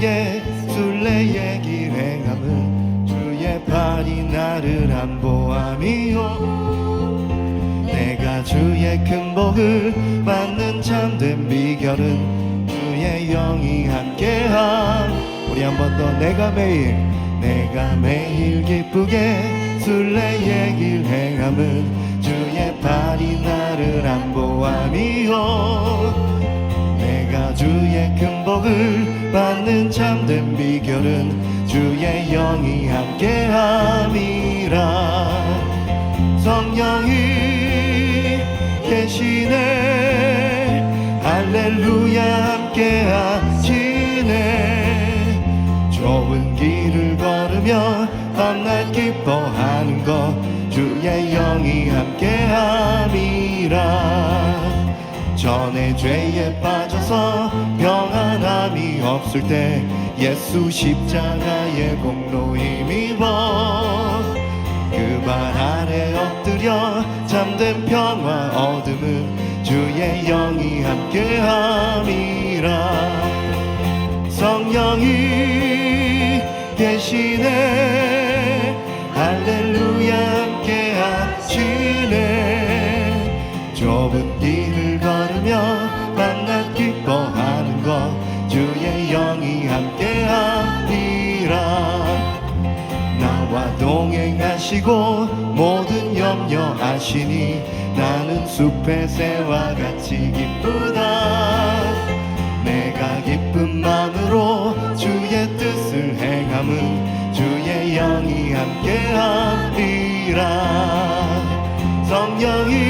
기쁘게 순례의 길 행함은 주의 발이 나를 안보함이요. 내가 주의 큰 복을 받는 참된 비결은 주의 영이 함께함. 우리 한 번 더 내가 매일 내가 매일 기쁘게 순례의 길 행함은 주의 발이 나를 안보함이요. 내가 주의 큰 복을 받는 참된 비결은 주의 영이 함께함이라. 성령이 계시네. 할렐루야 함께하시네. 좁은 길을 걸으며 밤낮 기뻐하는 것 주의 영이 함께함이라 전에 죄에 빠져서 평안함이 없을 때 예수 십자가의 공로 힘입어 그 발 아래 엎드려 잠든 평화 얻음은 주의 영이 함께함이라. 성령이 계시네. 할렐루야 함께하시네. 좁은 길을 걸으며 밤낮 기뻐하는 것 주의 영이 함께하리라. 나와 동행하시고 모든 염려 아시니 나는 숲의 새와 같이 기쁘다. 내가 기쁜 마음으로 주의 뜻을 행함은 주의 영이 함께하리라. 성령이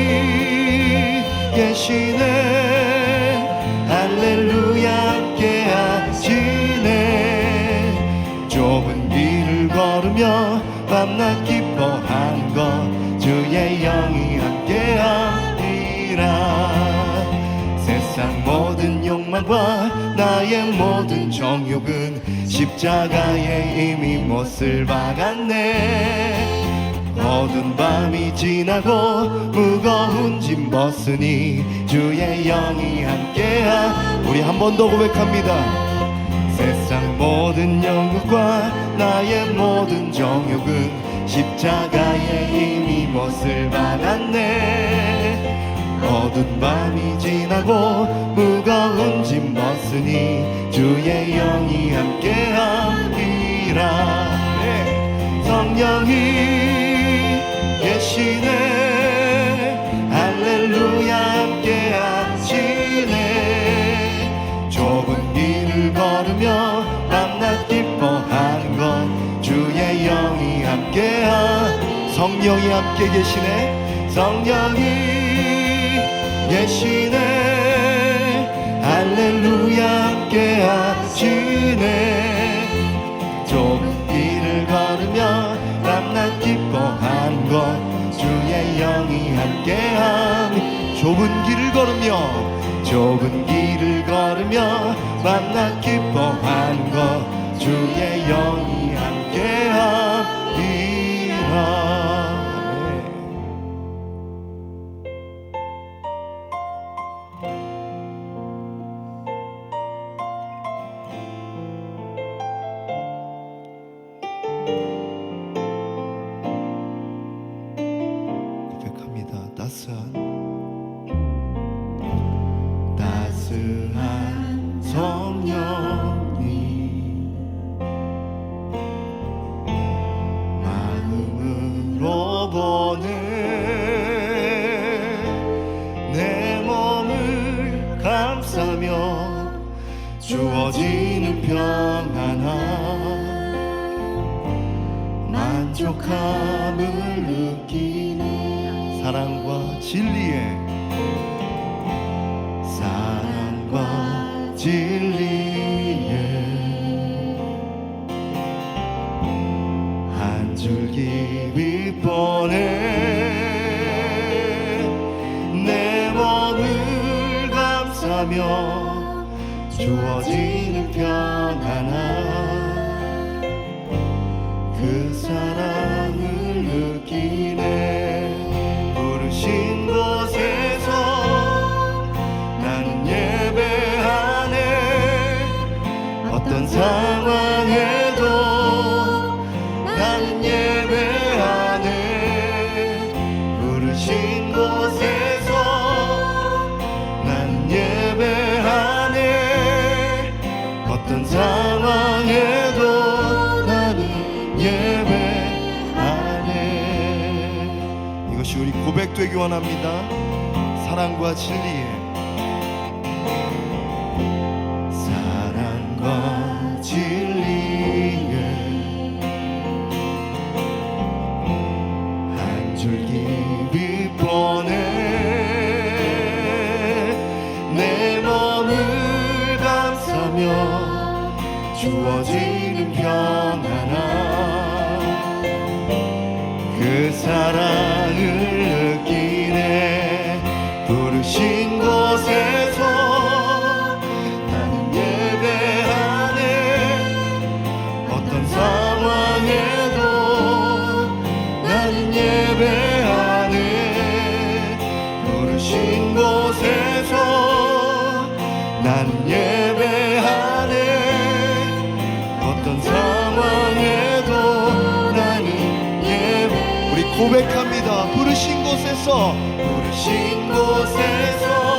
계시네. 할렐루야 함께 하시네. 좁은 길을 걸으며 밤낮 기뻐한 것 주의 영이 함께하리라. 세상 모든 욕망과 나의 모든 정욕은 십자가에 이미 못을 박았네 어두운 밤이 지나고 무거운 짐 벗으니 주의 영이 함께하 우리 한 번 더 고백합니다. 세상 모든 영역과 나의 모든 정욕은 십자가에 이미 못을 박았네. 어두운 밤이 지나고 무거운 짐 벗으니 성령이 함께 계시네. 성령이 계시네. 할렐루야 함께 하시네. 좁은 길을 걸으며 밤낮 기뻐하는 것 주의 영이 함께함. 좁은 길을 걸으며 좁은 길을 걸으며 밤낮 기뻐하는 것 주의 영이 함께함 주어지는 평안함. 만족함을 느끼는 사랑과 진리에 사랑과 진리에 한 줄기 빛보내 내 몸을 감싸며 주어지는 평안함 그 사랑 이것이 우리 고백되기 원합니다. 사랑과 진리에. 사랑과 진리에. 한 줄기 빛보네. 주어지는 평안함 그 사랑 예배하네. 어떤 상황에도 나는 예배. 우리 고백합니다. 부르신 곳에서. 부르신 곳에서